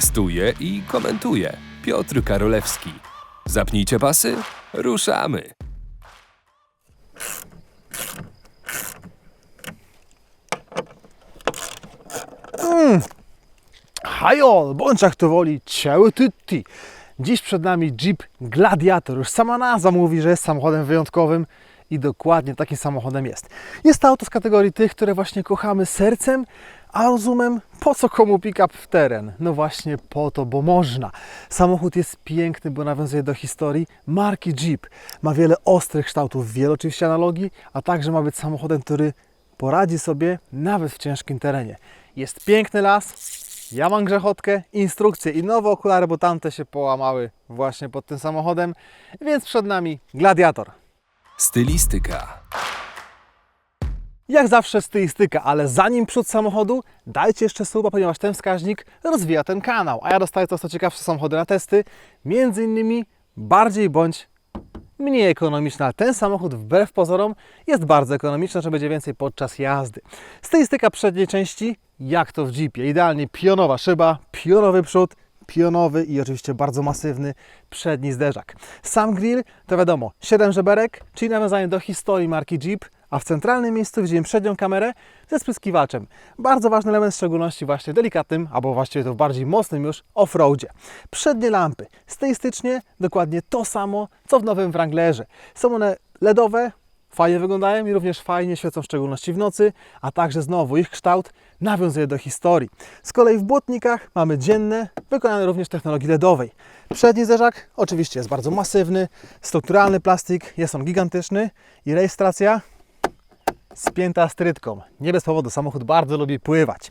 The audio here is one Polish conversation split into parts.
Testuje i komentuje Piotr Karolewski. Zapnijcie pasy, ruszamy. Hajol, bądź jak to woli, ciały tytti. Dziś przed nami Jeep Gladiator. Już sama nazwa mówi, że jest samochodem wyjątkowym i dokładnie takim samochodem jest. Jest to auto z kategorii tych, które właśnie kochamy sercem, a rozumem, po co komu pick-up w teren? No właśnie po to, bo można. Samochód jest piękny, bo nawiązuje do historii marki Jeep. Ma wiele ostrych kształtów, wiele oczywiście analogii, a także ma być samochodem, który poradzi sobie nawet w ciężkim terenie. Jest piękny las, ja mam grzechotkę, instrukcje i nowe okulary, bo tamte się połamały właśnie pod tym samochodem, więc przed nami Gladiator. Stylistyka. Jak zawsze stylistyka, ale zanim przód samochodu, dajcie jeszcze suba, ponieważ ten wskaźnik rozwija ten kanał, a ja dostaję to co ciekawsze samochody na testy, między innymi bardziej bądź mniej ekonomiczne, ale ten samochód wbrew pozorom jest bardzo ekonomiczny, że będzie więcej podczas jazdy. Stylistyka przedniej części, jak to w Jeepie, idealnie pionowa szyba, pionowy przód, pionowy i oczywiście bardzo masywny przedni zderzak. Sam grill to wiadomo, 7 żeberek, czyli nawiązanie do historii marki Jeep, a w centralnym miejscu widzimy przednią kamerę ze spryskiwaczem. Bardzo ważny element, w szczególności właśnie delikatnym, albo właściwie to w bardziej mocnym już off-roadzie. Przednie lampy, stylistycznie dokładnie to samo, co w nowym Wranglerze. Są one LEDowe, fajnie wyglądają i również fajnie świecą, w szczególności w nocy, a także znowu ich kształt nawiązuje do historii. Z kolei w błotnikach mamy dzienne, wykonane również w technologii LEDowej. Przedni zderzak oczywiście jest bardzo masywny, strukturalny plastik, jest on gigantyczny i rejestracja spięta strytką. Nie bez powodu, samochód bardzo lubi pływać.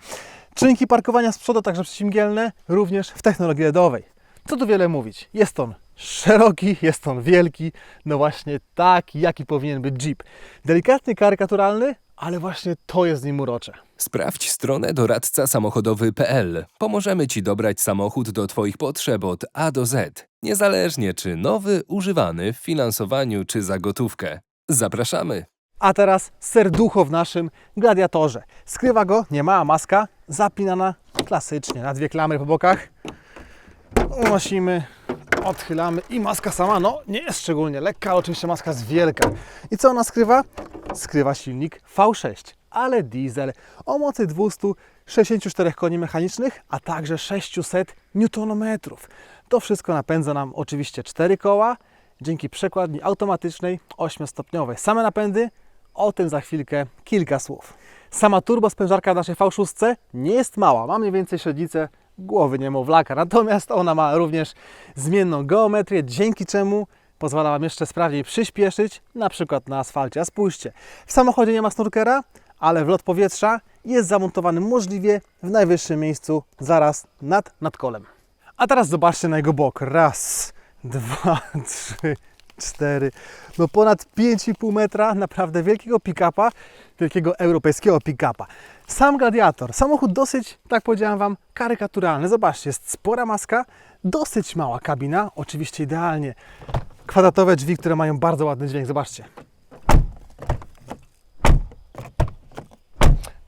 Czynki parkowania z przodu, także przeciwmgielne, również w technologii LEDowej. Co tu wiele mówić? Jest on szeroki, jest on wielki, no właśnie taki, jaki powinien być Jeep. Delikatnie karykaturalny, ale właśnie to jest w nim urocze. Sprawdź stronę doradca samochodowy.pl. Pomożemy Ci dobrać samochód do Twoich potrzeb od A do Z, niezależnie czy nowy, używany w finansowaniu czy za gotówkę. Zapraszamy! A teraz serducho w naszym gladiatorze. Skrywa go niemała maska, zapinana klasycznie na dwie klamry po bokach. Unosimy, odchylamy i maska sama, no nie jest szczególnie lekka, ale oczywiście maska jest wielka. I co ona skrywa? Skrywa silnik V6, ale diesel o mocy 264 koni mechanicznych, a także 600 Nm. To wszystko napędza nam oczywiście 4 koła, dzięki przekładni automatycznej 8-stopniowej. Same napędy, o tym za chwilkę kilka słów. Sama turbosprężarka w naszej V6 nie jest mała, ma mniej więcej średnicę głowy niemowlaka, natomiast ona ma również zmienną geometrię, dzięki czemu pozwala Wam jeszcze sprawniej przyspieszyć, na przykład na asfalcie. A spójrzcie, w samochodzie nie ma snurkera, ale wlot powietrza jest zamontowany możliwie w najwyższym miejscu, zaraz nad nadkolem. A teraz zobaczcie na jego bok. Raz, dwa, trzy, cztery, no ponad 5,5 metra naprawdę wielkiego pick-upa, wielkiego europejskiego pick-upa. Sam Gladiator, samochód dosyć, tak powiedziałem Wam, karykaturalny. Zobaczcie, jest spora maska, dosyć mała kabina, oczywiście idealnie. Kwadratowe drzwi, które mają bardzo ładny dźwięk, zobaczcie.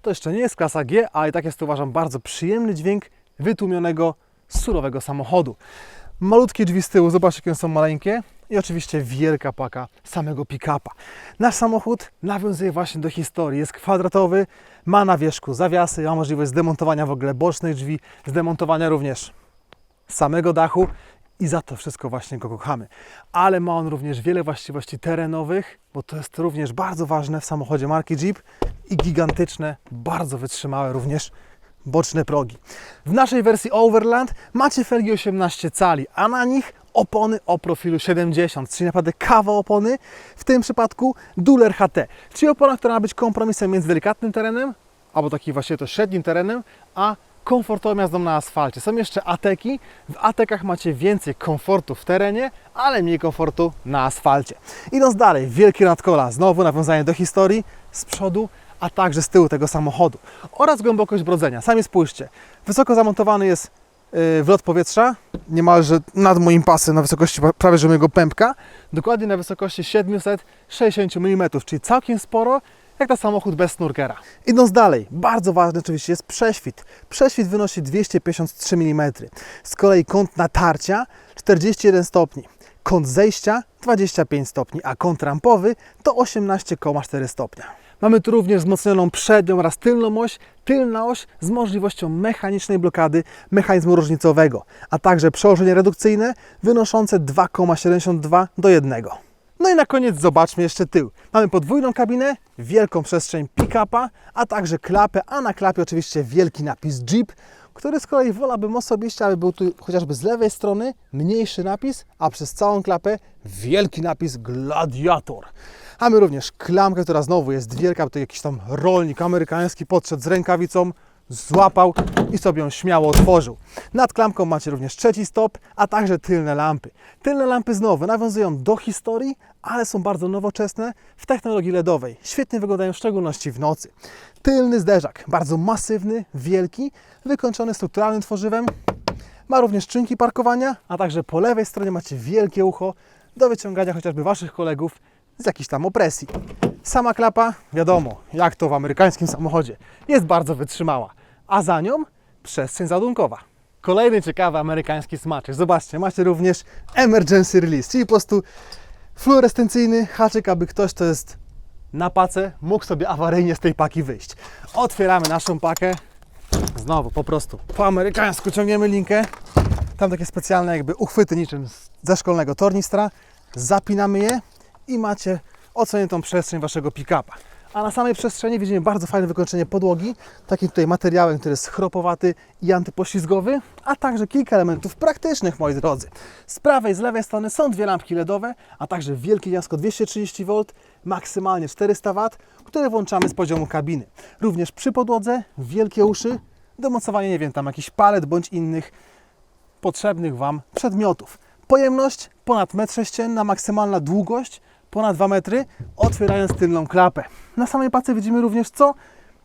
To jeszcze nie jest klasa G, ale i tak jest to uważam bardzo przyjemny dźwięk wytłumionego, surowego samochodu. Malutkie drzwi z tyłu, zobaczcie jakie są maleńkie i oczywiście wielka paka samego pick-upa. Nasz samochód nawiązuje właśnie do historii, jest kwadratowy, ma na wierzchu zawiasy, ma możliwość zdemontowania w ogóle bocznych drzwi, zdemontowania również samego dachu i za to wszystko właśnie go kochamy. Ale ma on również wiele właściwości terenowych, bo to jest również bardzo ważne w samochodzie marki Jeep i gigantyczne, bardzo wytrzymałe również boczne progi. W naszej wersji Overland macie felgi 18 cali, a na nich opony o profilu 70, czyli naprawdę kawa opony, w tym przypadku Duller HT, czyli opona, która ma być kompromisem między delikatnym terenem, albo takim właśnie to średnim terenem, a komfortową jazdą na asfalcie. Są jeszcze ateki. W atekach macie więcej komfortu w terenie, ale mniej komfortu na asfalcie. Idąc dalej, wielkie nadkola, znowu nawiązanie do historii z przodu, a także z tyłu tego samochodu oraz głębokość brodzenia. Sami spójrzcie, wysoko zamontowany jest wlot powietrza, niemalże nad moim pasem na wysokości pra- prawie że mojego pępka, dokładnie na wysokości 760 mm, czyli całkiem sporo, jak na samochód bez snurkera. Idąc dalej, bardzo ważny oczywiście jest prześwit. Prześwit wynosi 253 mm. Z kolei kąt natarcia 41 stopni. Kąt zejścia 25 stopni, a kąt rampowy to 18,4 stopnia. Mamy tu również wzmocnioną przednią oraz tylną oś, tylna oś z możliwością mechanicznej blokady mechanizmu różnicowego, a także przełożenie redukcyjne wynoszące 2,72 do 1. No i na koniec zobaczmy jeszcze tył. Mamy podwójną kabinę, wielką przestrzeń pick-upa, a także klapę, a na klapie oczywiście wielki napis Jeep, który z kolei wolałbym osobiście, aby był tu chociażby z lewej strony mniejszy napis, a przez całą klapę wielki napis Gladiator. Mamy również klamkę, która znowu jest wielka, to jakiś tam rolnik amerykański podszedł z rękawicą, złapał i sobie ją śmiało otworzył. Nad klamką macie również trzeci stop, a także tylne lampy. Tylne lampy znowu nawiązują do historii, ale są bardzo nowoczesne w technologii LEDowej. Świetnie wyglądają w szczególności w nocy. Tylny zderzak, bardzo masywny, wielki, wykończony strukturalnym tworzywem. Ma również czynki parkowania, a także po lewej stronie macie wielkie ucho do wyciągania chociażby Waszych kolegów z jakiejś tam opresji. Sama klapa, wiadomo, jak to w amerykańskim samochodzie, jest bardzo wytrzymała, a za nią przestrzeń zadunkowa. Kolejny ciekawy amerykański smaczek. Zobaczcie, macie również emergency release, czyli po prostu fluorescencyjny haczyk, aby ktoś, kto jest na pace, mógł sobie awaryjnie z tej paki wyjść. Otwieramy naszą pakę. Znowu po prostu po amerykańsku ciągniemy linkę. Tam takie specjalne jakby uchwyty niczym ze szkolnego tornistra. Zapinamy je i macie odsłoniętą przestrzeń Waszego pick-upa. A na samej przestrzeni widzimy bardzo fajne wykończenie podłogi, takim tutaj materiałem, który jest chropowaty i antypoślizgowy, a także kilka elementów praktycznych, moi drodzy. Z prawej, z lewej strony są dwie lampki LEDowe, a także wielkie gniazdko 230 V, maksymalnie 400 W, które włączamy z poziomu kabiny. Również przy podłodze wielkie uszy, do mocowania, nie wiem, tam jakiś palet bądź innych potrzebnych Wam przedmiotów. Pojemność ponad 1,6 m, maksymalna długość ponad 2 metry, otwierając tylną klapę. Na samej pace widzimy również co?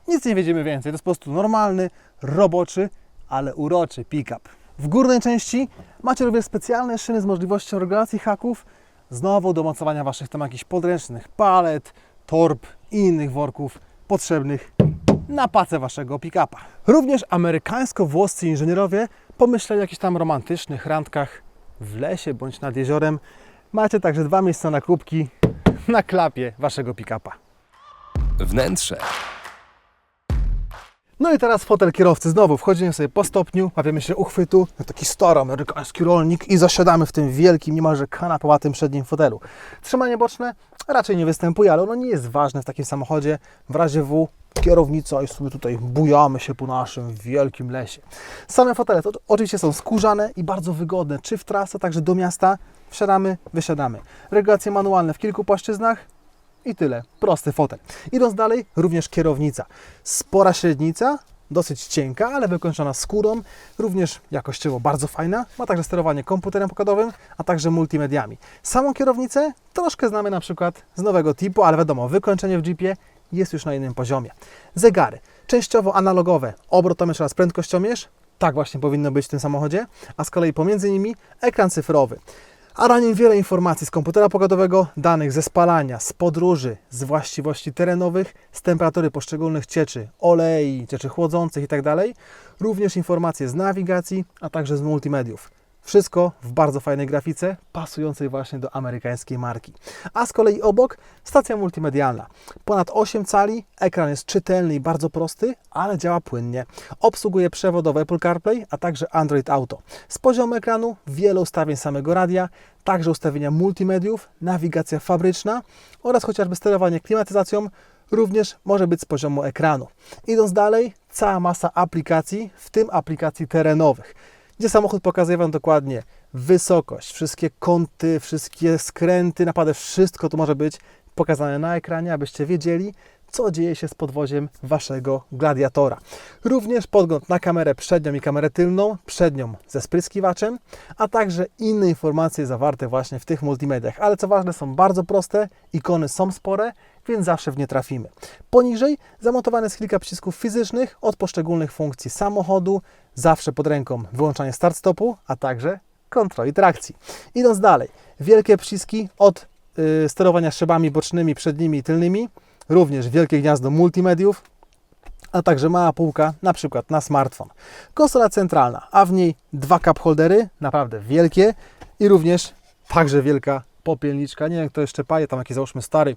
Nic nie widzimy więcej. To jest po prostu normalny, roboczy, ale uroczy pick-up. W górnej części macie również specjalne szyny z możliwością regulacji haków, znowu do mocowania Waszych tam jakichś podręcznych palet, torb i innych worków potrzebnych na pacę Waszego pick-upa. Również amerykańsko-włoscy inżynierowie pomyśleli o jakichś tam romantycznych randkach w lesie bądź nad jeziorem. Macie także dwa miejsca na kubki na klapie Waszego pick-upa. Wnętrze. No i teraz fotel kierowcy. Znowu wchodzimy sobie po stopniu, łapiemy się uchwytu, jak taki stary amerykański rolnik i zasiadamy w tym wielkim, niemalże kanapowatym przednim fotelu. Trzymanie boczne raczej nie występuje, ale ono nie jest ważne w takim samochodzie. W razie W kierownica i sobie tutaj bujamy się po naszym wielkim lesie. Same fotele to oczywiście są skórzane i bardzo wygodne, czy w trasę, także do miasta. Wsiadamy, wysiadamy. Regulacje manualne w kilku płaszczyznach, i tyle. Prosty fotel. Idąc dalej, również kierownica. Spora średnica, dosyć cienka, ale wykończona skórą, również jakościowo bardzo fajna. Ma także sterowanie komputerem pokładowym, a także multimediami. Samą kierownicę troszkę znamy na przykład z nowego typu, ale wiadomo, wykończenie w Jeepie jest już na innym poziomie. Zegary, częściowo analogowe, obrotomierz oraz prędkościomierz, tak właśnie powinno być w tym samochodzie, a z kolei pomiędzy nimi ekran cyfrowy. A na nim wiele informacji z komputera pogodowego, danych ze spalania, z podróży, z właściwości terenowych, z temperatury poszczególnych cieczy, olei, cieczy chłodzących itd. Również informacje z nawigacji, a także z multimediów. Wszystko w bardzo fajnej grafice, pasującej właśnie do amerykańskiej marki. A z kolei obok stacja multimedialna. Ponad 8 cali, ekran jest czytelny i bardzo prosty, ale działa płynnie. Obsługuje przewodowe Apple CarPlay, a także Android Auto. Z poziomu ekranu wiele ustawień samego radia, także ustawienia multimediów, nawigacja fabryczna oraz chociażby sterowanie klimatyzacją również może być z poziomu ekranu. Idąc dalej, cała masa aplikacji, w tym aplikacji terenowych gdzie samochód pokazuje Wam dokładnie wysokość, wszystkie kąty, wszystkie skręty, naprawdę wszystko tu może być pokazane na ekranie, abyście wiedzieli, co dzieje się z podwoziem Waszego gladiatora. Również podgląd na kamerę przednią i kamerę tylną, przednią ze spryskiwaczem, a także inne informacje zawarte właśnie w tych multimediach. Ale co ważne, są bardzo proste, ikony są spore, więc zawsze w nie trafimy. Poniżej zamontowane jest kilka przycisków fizycznych od poszczególnych funkcji samochodu, zawsze pod ręką wyłączanie start-stopu, a także kontroli trakcji. Idąc dalej, wielkie przyciski od y, sterowania szybami bocznymi, przednimi i tylnymi, również wielkie gniazdo multimediów, a także mała półka, na przykład na smartfon. Konsola centralna, a w niej dwa cup holdery, naprawdę wielkie i również także wielka popielniczka. Nie wiem, kto jeszcze paje, tam jakiś załóżmy stary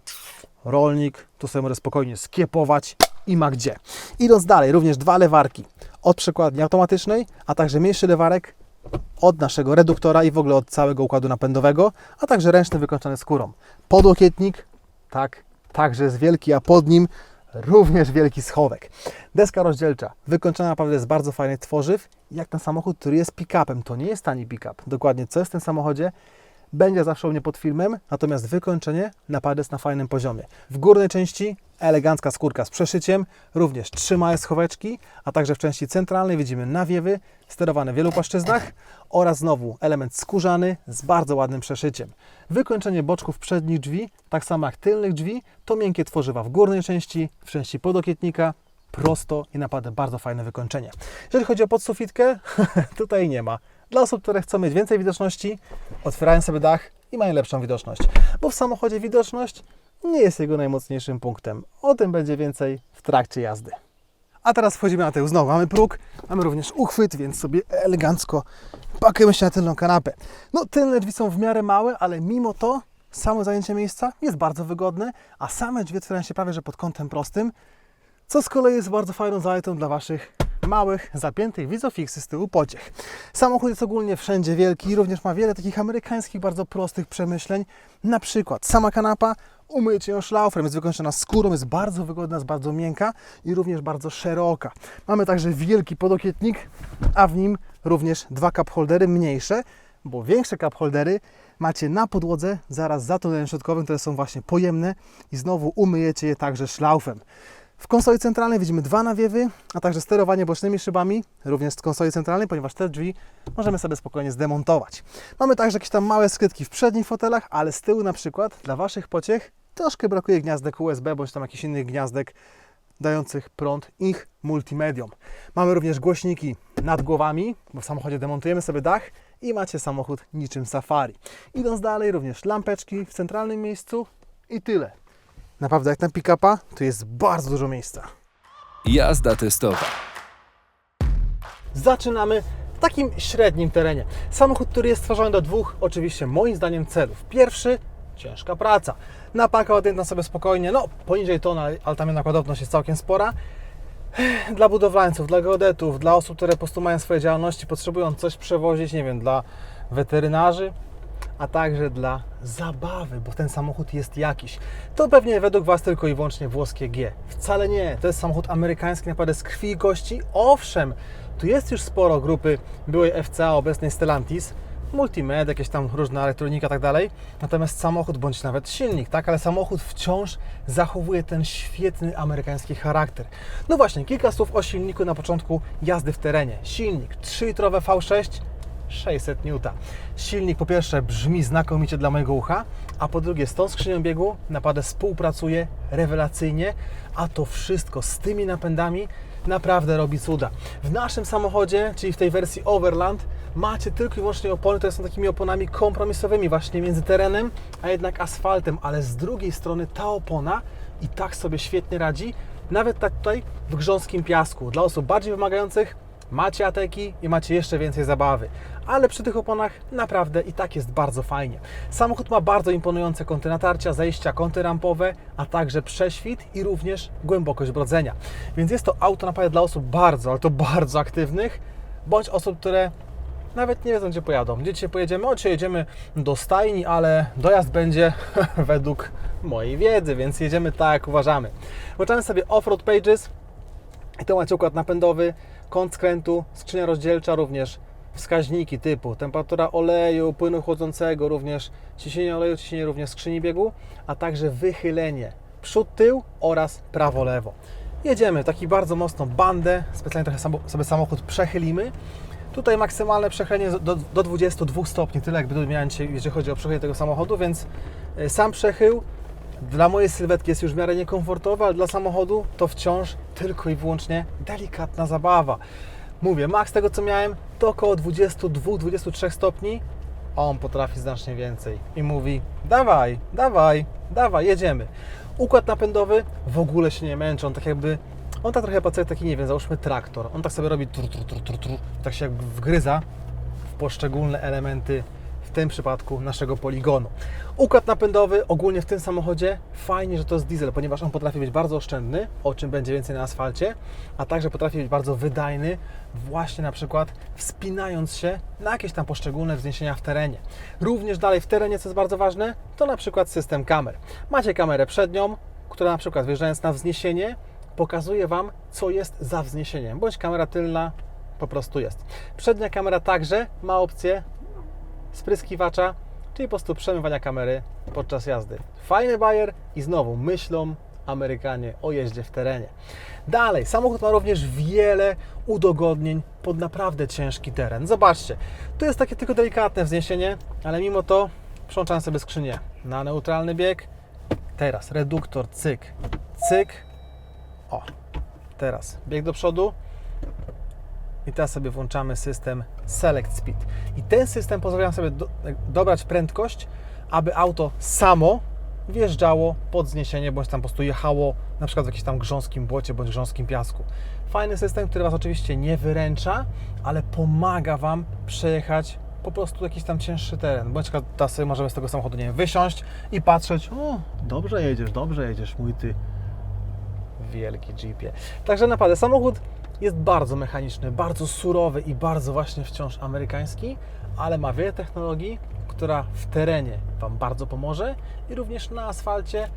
rolnik, tu sobie może spokojnie skiepować i ma gdzie. Idąc dalej, również dwa lewarki od przekładni automatycznej, a także mniejszy lewarek od naszego reduktora i w ogóle od całego układu napędowego, a także ręczny wykończony skórą. Podłokietnik, tak, także jest wielki, a pod nim również wielki schowek. Deska rozdzielcza, wykończona naprawdę z bardzo fajnych tworzyw, jak na samochód, który jest pick-upem. To nie jest tani pick-up. Dokładnie co jest w tym samochodzie, będzie zawsze u mnie pod filmem, natomiast wykończenie naprawdę jest na fajnym poziomie. W górnej części elegancka skórka z przeszyciem, również trzy małe schoweczki, a także w części centralnej widzimy nawiewy sterowane w wielu płaszczyznach oraz znowu element skórzany z bardzo ładnym przeszyciem. Wykończenie boczków przednich drzwi, tak samo jak tylnych drzwi, to miękkie tworzywa w górnej części, w części podokietnika, prosto i naprawdę bardzo fajne wykończenie. Jeżeli chodzi o podsufitkę, tutaj nie ma. Dla osób, które chcą mieć więcej widoczności, otwierają sobie dach i mają lepszą widoczność. Bo w samochodzie widoczność nie jest jego najmocniejszym punktem. O tym będzie więcej w trakcie jazdy. A teraz wchodzimy na tył. Znowu mamy próg, mamy również uchwyt, więc sobie elegancko pakujemy się na tylną kanapę. No, tylne drzwi są w miarę małe, ale mimo to samo zajęcie miejsca jest bardzo wygodne, a same drzwi otwierają się prawie że pod kątem prostym, co z kolei jest bardzo fajną zaletą dla Waszych małych, zapiętych wizofixy z tyłu pociech. Samochód jest ogólnie wszędzie wielki i również ma wiele takich amerykańskich, bardzo prostych przemyśleń. Na przykład sama kanapa, umyjecie ją szlaufrem, jest wykończona skórą, jest bardzo wygodna, jest bardzo miękka i również bardzo szeroka. Mamy także wielki podokietnik, a w nim również dwa cup holdery mniejsze, bo większe cup holdery macie na podłodze zaraz za tunelem środkowym, które są właśnie pojemne i znowu umyjecie je także szlaufem. W konsoli centralnej widzimy dwa nawiewy, a także sterowanie bocznymi szybami, również z konsoli centralnej, ponieważ te drzwi możemy sobie spokojnie zdemontować. Mamy także jakieś tam małe skrytki w przednich fotelach, ale z tyłu na przykład dla Waszych pociech troszkę brakuje gniazdek USB, bądź tam jakichś innych gniazdek dających prąd ich multimedium. Mamy również głośniki nad głowami, bo w samochodzie demontujemy sobie dach i macie samochód niczym safari. Idąc dalej, również lampeczki w centralnym miejscu i tyle. Naprawdę, jak na pick-upa, to jest bardzo dużo miejsca. Jazda testowa. Zaczynamy w takim średnim terenie. Samochód, który jest stworzony do dwóch, oczywiście moim zdaniem, celów. Pierwszy, ciężka praca. Napaka odjęta sobie spokojnie, no poniżej tona, ale tam nakładowność jest całkiem spora. Dla budowlańców, dla geodetów, dla osób, które po prostu mają swoje działalności, potrzebują coś przewozić, nie wiem, dla weterynarzy, a także dla zabawy, bo ten samochód jest jakiś. To pewnie według Was tylko i wyłącznie włoskie G. Wcale nie. To jest samochód amerykański, naprawdę z krwi i kości. Owszem, tu jest już sporo grupy byłej FCA, obecnej Stellantis, multimed, jakieś tam różna elektronika i tak dalej. Natomiast samochód bądź nawet silnik, tak, ale samochód wciąż zachowuje ten świetny amerykański charakter. No właśnie, kilka słów o silniku na początku jazdy w terenie. Silnik 3-litrowe V6 600 N. Silnik po pierwsze brzmi znakomicie dla mojego ucha, a po drugie z tą skrzynią biegu naprawdę współpracuje rewelacyjnie, a to wszystko z tymi napędami naprawdę robi cuda. W naszym samochodzie, czyli w tej wersji Overland, macie tylko i wyłącznie opony, które są takimi oponami kompromisowymi właśnie między terenem, a jednak asfaltem, ale z drugiej strony ta opona i tak sobie świetnie radzi, nawet tak tutaj w grząskim piasku. Dla osób bardziej wymagających macie ateki i macie jeszcze więcej zabawy. Ale przy tych oponach naprawdę i tak jest bardzo fajnie. Samochód ma bardzo imponujące kąty natarcia, zejścia, kąty rampowe, a także prześwit i również głębokość brodzenia. Więc jest to auto naprawdę dla osób bardzo, ale to bardzo aktywnych, bądź osób, które nawet nie wiedzą, gdzie pojadą. Gdzie dzisiaj pojedziemy? O, dzisiaj jedziemy do stajni, ale dojazd będzie według mojej wiedzy, więc jedziemy tak, jak uważamy. Włączamy sobie Offroad Pages i to macie układ napędowy, kąt skrętu, skrzynia rozdzielcza również, wskaźniki typu temperatura oleju, płynu chłodzącego, również ciśnienie oleju, ciśnienie również skrzyni biegu, a także wychylenie przód, tył oraz prawo-lewo. Jedziemy taki bardzo mocno bandę, specjalnie trochę sobie samochód przechylimy. Tutaj maksymalne przechylenie do, do 22 stopni, tyle jakby tu miałem jeżeli chodzi o przechylenie tego samochodu, więc y, sam przechył dla mojej sylwetki jest już w miarę niekomfortowy, ale dla samochodu to wciąż tylko i wyłącznie delikatna zabawa. Mówię, maks tego co miałem to około 22-23 stopni. on potrafi znacznie więcej i mówi: dawaj, dawaj, dawaj, jedziemy. Układ napędowy w ogóle się nie męczy, on tak jakby, on tak trochę pracuje taki, nie wiem, załóżmy traktor, on tak sobie robi tru, tru, tru, tru, tru, tak się jakby wgryza w poszczególne elementy, tym przypadku naszego poligonu. Układ napędowy ogólnie w tym samochodzie fajnie, że to jest diesel, ponieważ on potrafi być bardzo oszczędny, o czym będzie więcej na asfalcie, a także potrafi być bardzo wydajny, właśnie na przykład wspinając się na jakieś tam poszczególne wzniesienia w terenie. Również dalej w terenie, co jest bardzo ważne, to na przykład system kamer. Macie kamerę przednią, która na przykład wjeżdżając na wzniesienie pokazuje Wam, co jest za wzniesieniem, bądź kamera tylna po prostu jest. Przednia kamera także ma opcję spryskiwacza, czyli po prostu przemywania kamery podczas jazdy. Fajny bajer i znowu myślą Amerykanie o jeździe w terenie. Dalej, samochód ma również wiele udogodnień pod naprawdę ciężki teren. Zobaczcie, tu jest takie tylko delikatne wzniesienie, ale mimo to przełączam sobie skrzynię na neutralny bieg. Teraz reduktor, cyk, cyk. O, teraz bieg do przodu, i teraz sobie włączamy system Select Speed. I ten system pozwala sobie do, dobrać prędkość, aby auto samo wjeżdżało pod zniesienie, bądź tam po prostu jechało na przykład w jakimś tam grząskim błocie, bądź grząskim piasku. Fajny system, który Was oczywiście nie wyręcza, ale pomaga Wam przejechać po prostu jakiś tam cięższy teren. Bądź przykład sobie możemy z tego samochodu, nie wiem, wysiąść i patrzeć, o, dobrze jedziesz, dobrze jedziesz, mój Ty wielki Jeepie. Także naprawdę samochód jest bardzo mechaniczny, bardzo surowy i bardzo właśnie wciąż amerykański, ale ma wiele technologii, która w terenie Wam bardzo pomoże i również na asfalcie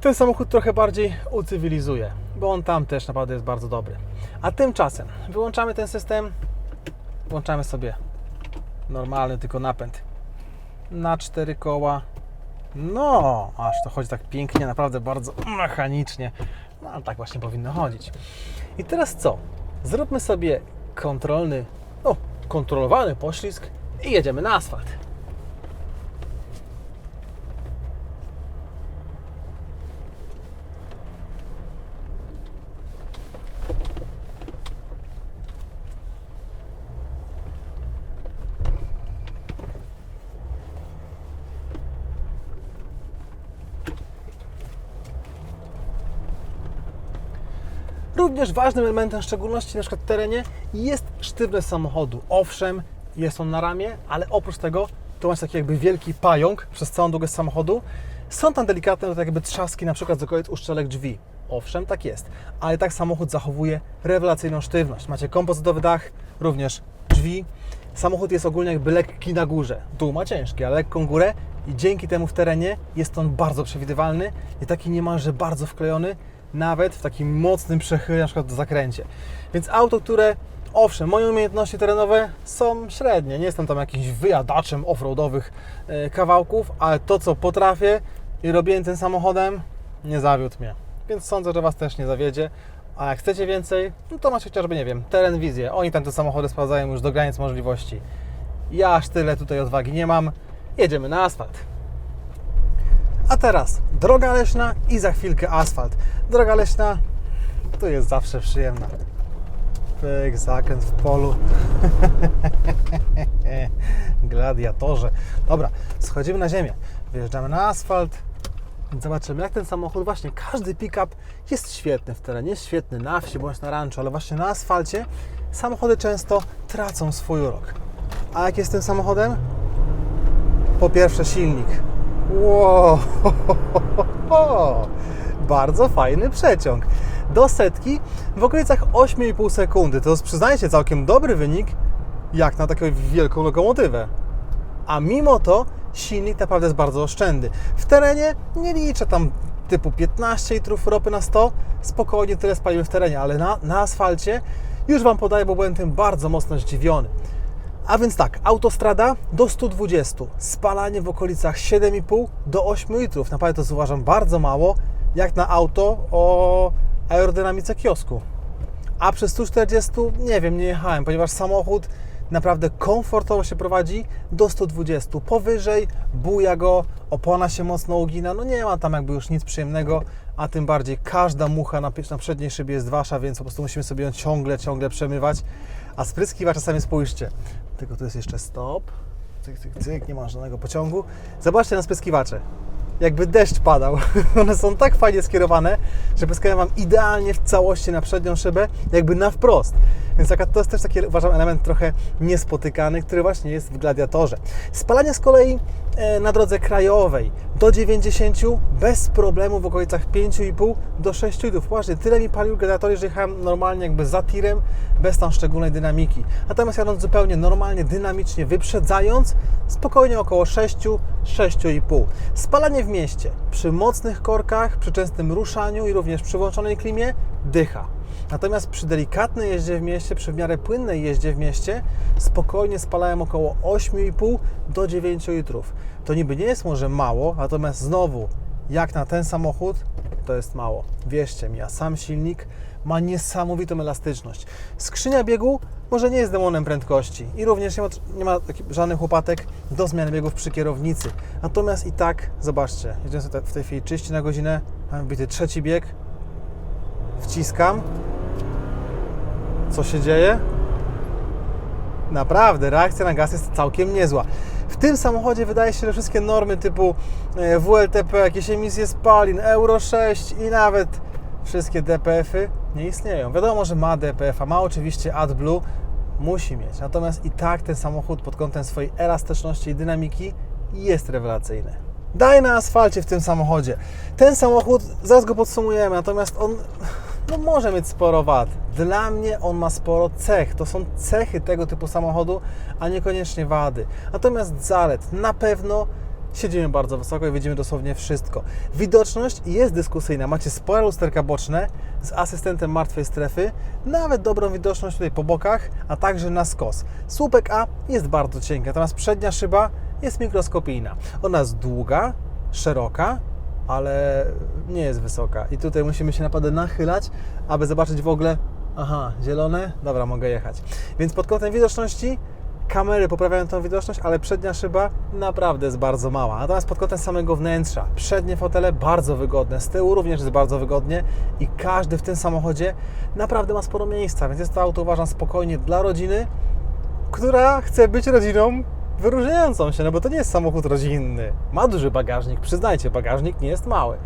ten samochód trochę bardziej ucywilizuje, bo on tam też naprawdę jest bardzo dobry. A tymczasem wyłączamy ten system, włączamy sobie normalny tylko napęd na cztery koła. No, aż to chodzi tak pięknie, naprawdę bardzo mechanicznie. No, ale tak właśnie powinno chodzić. I teraz co? Zróbmy sobie kontrolny, no, kontrolowany poślizg i jedziemy na asfalt. Również ważnym elementem, w szczególności na przykład w terenie, jest sztywność samochodu. Owszem, jest on na ramię, ale oprócz tego to masz taki jakby wielki pająk przez całą długość samochodu. Są tam delikatne tak jakby trzaski na przykład z okolic uszczelek drzwi. Owszem, tak jest, ale tak samochód zachowuje rewelacyjną sztywność. Macie kompozytowy dach, również drzwi. Samochód jest ogólnie jakby lekki na górze. Dół ma ciężki, ale lekką górę i dzięki temu w terenie jest on bardzo przewidywalny i taki niemalże bardzo wklejony, nawet w takim mocnym przechyle, na przykład w zakręcie. Więc auto, które owszem, moje umiejętności terenowe są średnie, nie jestem tam jakimś wyjadaczem offroadowych e, kawałków, ale to co potrafię i robiłem tym samochodem, nie zawiódł mnie. Więc sądzę, że Was też nie zawiedzie. A jak chcecie więcej, no to macie chociażby, nie wiem, teren wizję. Oni tam te samochody sprawdzają już do granic możliwości. Ja aż tyle tutaj odwagi nie mam. Jedziemy na asfalt. A teraz droga leśna i za chwilkę asfalt. Droga leśna to jest zawsze przyjemna. Pyk, zakręt w polu. Gladiatorze. Dobra, schodzimy na ziemię. Wjeżdżamy na asfalt. Zobaczymy, jak ten samochód, właśnie każdy pick-up jest świetny w terenie, jest świetny na wsi bądź na ranczu, ale właśnie na asfalcie samochody często tracą swój urok. A jak jest tym samochodem? Po pierwsze silnik. Wow, bardzo fajny przeciąg. Do setki w okolicach 8,5 sekundy. To jest, przyznajcie, całkiem dobry wynik, jak na taką wielką lokomotywę. A mimo to silnik naprawdę jest bardzo oszczędny. W terenie nie liczę tam typu 15 litrów ropy na 100, spokojnie tyle spalimy w terenie, ale na, na asfalcie już Wam podaję, bo byłem tym bardzo mocno zdziwiony. A więc tak, autostrada do 120, spalanie w okolicach 7,5 do 8 litrów. Naprawdę to uważam bardzo mało, jak na auto o aerodynamice kiosku. A przy 140 nie wiem, nie jechałem, ponieważ samochód naprawdę komfortowo się prowadzi do 120. Powyżej buja go, opona się mocno ugina, no nie ma tam jakby już nic przyjemnego, a tym bardziej każda mucha na, na przedniej szybie jest wasza, więc po prostu musimy sobie ją ciągle, ciągle przemywać. A spryskiwa czasami spójrzcie, tylko tu jest jeszcze stop, cyk, cyk, cyk, nie ma żadnego pociągu. Zobaczcie na spyskiwacze. Jakby deszcz padał. One są tak fajnie skierowane, że pyskają Wam idealnie w całości na przednią szybę, jakby na wprost. Więc to jest też taki, uważam, element trochę niespotykany, który właśnie jest w gladiatorze. Spalanie z kolei e, na drodze krajowej do 90 bez problemu w okolicach 5,5 do 6 litrów. Właśnie tyle mi palił gladiator, jeżeli jechałem normalnie jakby za tirem, bez tam szczególnej dynamiki. Natomiast jadąc zupełnie normalnie, dynamicznie, wyprzedzając, spokojnie około 6, 6,5. Spalanie w mieście przy mocnych korkach, przy częstym ruszaniu i również przy włączonej klimie dycha. Natomiast przy delikatnej jeździe w mieście, przy w miarę płynnej jeździe w mieście, spokojnie spalałem około 8,5 do 9 litrów. To niby nie jest może mało, natomiast znowu, jak na ten samochód, to jest mało. Wierzcie mi, a sam silnik ma niesamowitą elastyczność. Skrzynia biegu może nie jest demonem prędkości i również nie ma, nie ma żadnych łopatek do zmiany biegów przy kierownicy. Natomiast i tak, zobaczcie, jedziemy w tej chwili 30 na godzinę, mamy bity trzeci bieg, wciskam. Co się dzieje? Naprawdę, reakcja na gaz jest całkiem niezła. W tym samochodzie wydaje się, że wszystkie normy typu e, WLTP, jakieś emisje spalin, Euro 6 i nawet wszystkie DPF-y nie istnieją. Wiadomo, że ma DPF, a ma oczywiście AdBlue, musi mieć. Natomiast i tak ten samochód pod kątem swojej elastyczności i dynamiki jest rewelacyjny. Daj na asfalcie w tym samochodzie. Ten samochód, zaraz go podsumujemy, natomiast on no, może mieć sporo wad. Dla mnie on ma sporo cech. To są cechy tego typu samochodu, a niekoniecznie wady. Natomiast zalet na pewno siedzimy bardzo wysoko i widzimy dosłownie wszystko. Widoczność jest dyskusyjna. Macie spore lusterka boczne z asystentem martwej strefy, nawet dobrą widoczność tutaj po bokach, a także na skos. Słupek A jest bardzo cienki, natomiast przednia szyba jest mikroskopijna. Ona jest długa, szeroka, ale nie jest wysoka. I tutaj musimy się naprawdę nachylać, aby zobaczyć w ogóle, aha, zielone, dobra, mogę jechać. Więc pod kątem widoczności kamery poprawiają tą widoczność, ale przednia szyba naprawdę jest bardzo mała. Natomiast pod kątem samego wnętrza, przednie fotele bardzo wygodne, z tyłu również jest bardzo wygodnie i każdy w tym samochodzie naprawdę ma sporo miejsca, więc jest to auto uważam spokojnie dla rodziny, która chce być rodziną wyróżniającą się, no bo to nie jest samochód rodzinny. Ma duży bagażnik, przyznajcie, bagażnik nie jest mały,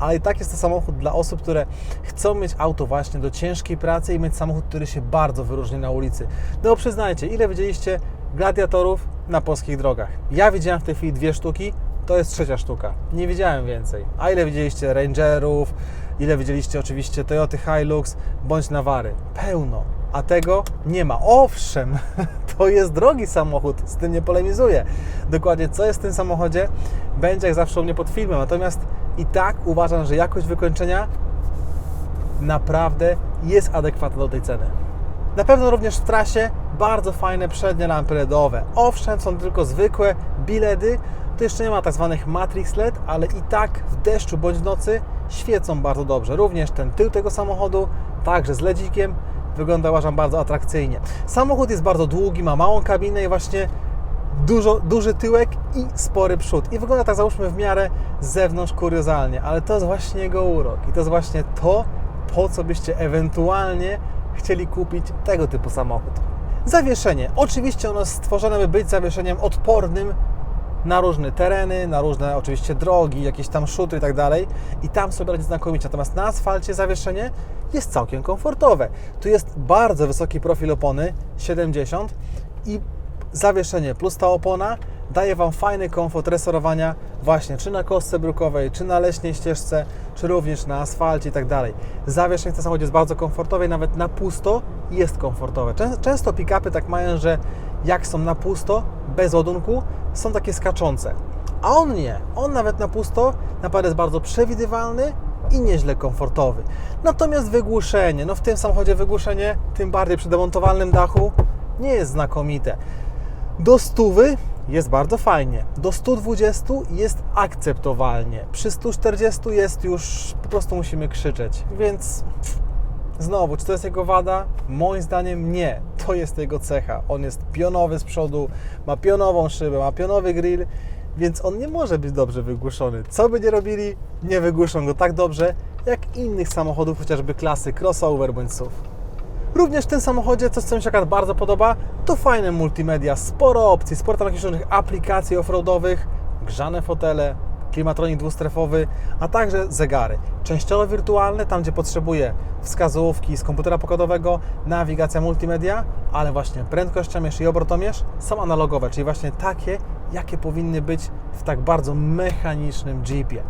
ale i tak jest to samochód dla osób, które chcą mieć auto właśnie do ciężkiej pracy i mieć samochód, który się bardzo wyróżni na ulicy. No przyznajcie, ile widzieliście gladiatorów na polskich drogach? Ja widziałem w tej chwili dwie sztuki, to jest trzecia sztuka. Nie widziałem więcej. A ile widzieliście Rangerów, ile widzieliście oczywiście Toyoty Hilux bądź Nawary? Pełno. A tego nie ma. Owszem, to jest drogi samochód, z tym nie polemizuję. Dokładnie co jest w tym samochodzie, będzie jak zawsze u mnie pod filmem. Natomiast i tak uważam, że jakość wykończenia naprawdę jest adekwatna do tej ceny. Na pewno również w trasie bardzo fajne przednie lampy LEDowe. Owszem, są tylko zwykłe biledy, to jeszcze nie ma tak zwanych Matrix LED, ale i tak w deszczu bądź w nocy świecą bardzo dobrze. Również ten tył tego samochodu, także z ledzikiem, wygląda uważam bardzo atrakcyjnie. Samochód jest bardzo długi, ma małą kabinę i właśnie dużo, duży tyłek i spory przód. I wygląda tak załóżmy w miarę z zewnątrz kuriozalnie, ale to jest właśnie jego urok i to jest właśnie to, po co byście ewentualnie chcieli kupić tego typu samochód. Zawieszenie. Oczywiście ono stworzone, by być zawieszeniem odpornym na różne tereny, na różne oczywiście drogi, jakieś tam szutry i tak dalej i tam sobie radzi znakomicie. Natomiast na asfalcie zawieszenie jest całkiem komfortowe. Tu jest bardzo wysoki profil opony, 70 i zawieszenie plus ta opona daje Wam fajny komfort resorowania właśnie czy na kostce brukowej, czy na leśnej ścieżce, czy również na asfalcie i tak dalej. Zawieszenie w tym samochodzie jest bardzo komfortowe i nawet na pusto jest komfortowe. Czę- Często pick-upy tak mają, że jak są na pusto, bez ładunku, są takie skaczące. A on nie. On nawet na pusto naprawdę jest bardzo przewidywalny i nieźle komfortowy. Natomiast wygłuszenie, no w tym samochodzie wygłuszenie, tym bardziej przy demontowalnym dachu, nie jest znakomite. Do stówy jest bardzo fajnie. Do 120 jest akceptowalnie. Przy 140 jest już po prostu musimy krzyczeć. Więc znowu, czy to jest jego wada? Moim zdaniem nie. To jest jego cecha. On jest pionowy z przodu, ma pionową szybę, ma pionowy grill, więc on nie może być dobrze wygłuszony. Co by nie robili, nie wygłuszą go tak dobrze jak innych samochodów, chociażby klasy crossover bądź SUV. Również w tym samochodzie, coś co mi się akurat bardzo podoba, to fajne multimedia, sporo opcji, sporo tam jakichś różnych aplikacji offroadowych, grzane fotele, klimatronik dwustrefowy, a także zegary. Częściowo wirtualne, tam gdzie potrzebuję wskazówki z komputera pokładowego, nawigacja multimedia, ale właśnie prędkościomierz i obrotomierz są analogowe, czyli właśnie takie, jakie powinny być w tak bardzo mechanicznym Jeepie.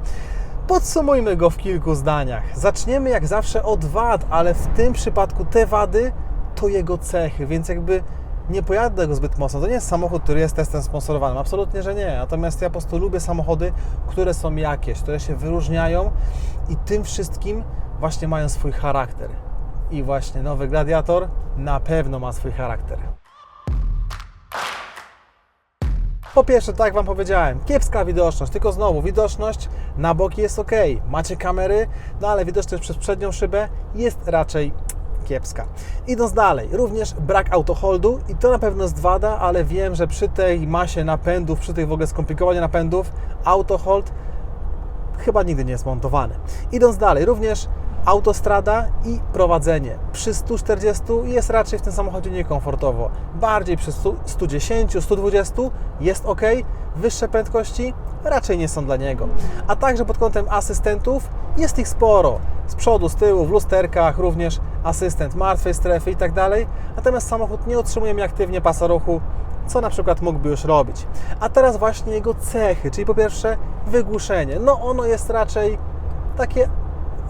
Podsumujmy go w kilku zdaniach. Zaczniemy jak zawsze od wad, ale w tym przypadku te wady to jego cechy, więc jakby nie pojadę go zbyt mocno. To nie jest samochód, który jest testem sponsorowanym. Absolutnie, że nie. Natomiast ja po prostu lubię samochody, które są jakieś, które się wyróżniają i tym wszystkim właśnie mają swój charakter. I właśnie nowy Gladiator na pewno ma swój charakter. Po pierwsze, tak jak Wam powiedziałem, kiepska widoczność, tylko znowu widoczność na boki jest ok. Macie kamery, no ale widoczność przez przednią szybę jest raczej kiepska. Idąc dalej, również brak autoholdu i to na pewno jest wada, ale wiem, że przy tej masie napędów, przy tych w ogóle skomplikowaniu napędów, autohold chyba nigdy nie jest montowany. Idąc dalej, również autostrada i prowadzenie. Przy 140 jest raczej w tym samochodzie niekomfortowo. Bardziej przy 100, 110, 120 jest ok, wyższe prędkości raczej nie są dla niego. A także pod kątem asystentów jest ich sporo. Z przodu, z tyłu, w lusterkach również asystent martwej strefy i tak dalej. Natomiast samochód nie utrzymuje mi aktywnie pasa ruchu, co na przykład mógłby już robić. A teraz właśnie jego cechy, czyli po pierwsze wygłuszenie. No ono jest raczej takie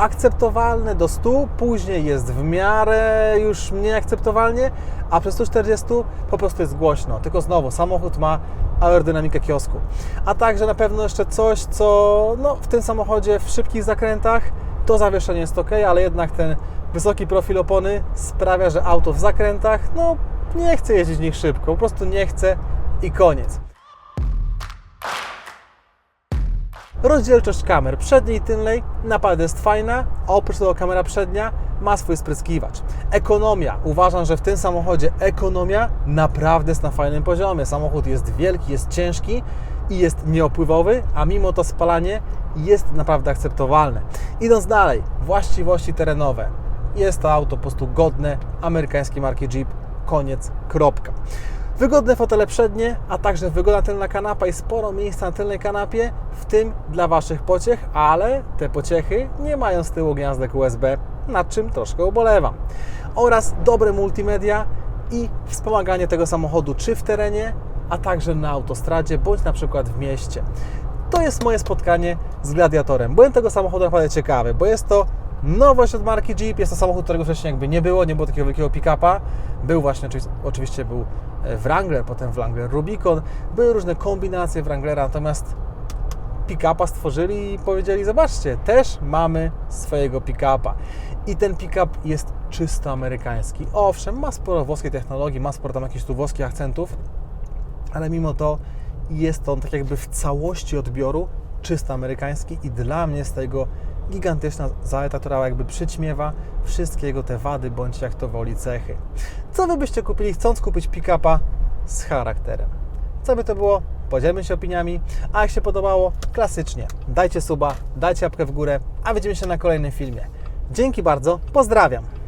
akceptowalne do 100, później jest w miarę już mniej akceptowalnie, a przy 140 po prostu jest głośno. Tylko znowu, samochód ma aerodynamikę kiosku. A także na pewno jeszcze coś, co no, w tym samochodzie w szybkich zakrętach to zawieszenie jest ok, ale jednak ten wysoki profil opony sprawia, że auto w zakrętach no, nie chce jeździć w nich szybko, po prostu nie chce i koniec. Rozdzielczość kamer przedniej i tylnej naprawdę jest fajna, a oprócz tego kamera przednia ma swój spryskiwacz. Ekonomia. Uważam, że w tym samochodzie ekonomia naprawdę jest na fajnym poziomie. Samochód jest wielki, jest ciężki i jest nieopływowy, a mimo to spalanie jest naprawdę akceptowalne. Idąc dalej, właściwości terenowe. Jest to auto po prostu godne amerykańskiej marki Jeep. Koniec, kropka. Wygodne fotele przednie, a także wygodna tylna kanapa i sporo miejsca na tylnej kanapie, w tym dla Waszych pociech, ale te pociechy nie mają z tyłu gniazdek USB, nad czym troszkę ubolewam. Oraz dobre multimedia i wspomaganie tego samochodu czy w terenie, a także na autostradzie, bądź na przykład w mieście. To jest moje spotkanie z Gladiatorem. Byłem tego samochodu naprawdę ciekawy, bo jest to nowość od marki Jeep. Jest to samochód, którego wcześniej jakby nie było, nie było takiego wielkiego pick-upa. Był właśnie, oczywiście, był Wrangler, potem Wrangler Rubicon. Były różne kombinacje Wranglera, natomiast pick-upa stworzyli i powiedzieli, zobaczcie, też mamy swojego pick-upa. I ten pick-up jest czysto amerykański. Owszem, ma sporo włoskiej technologii, ma sporo tam jakichś tu włoskich akcentów, ale mimo to jest on tak jakby w całości odbioru czysto amerykański i dla mnie z tego gigantyczna zaleta, która jakby przyćmiewa wszystkiego te wady, bądź jak to woli cechy. Co Wy byście kupili, chcąc kupić pick-upa z charakterem? Co by to było? Podzielmy się opiniami, a jak się podobało, klasycznie dajcie suba, dajcie łapkę w górę, a widzimy się na kolejnym filmie. Dzięki bardzo, pozdrawiam!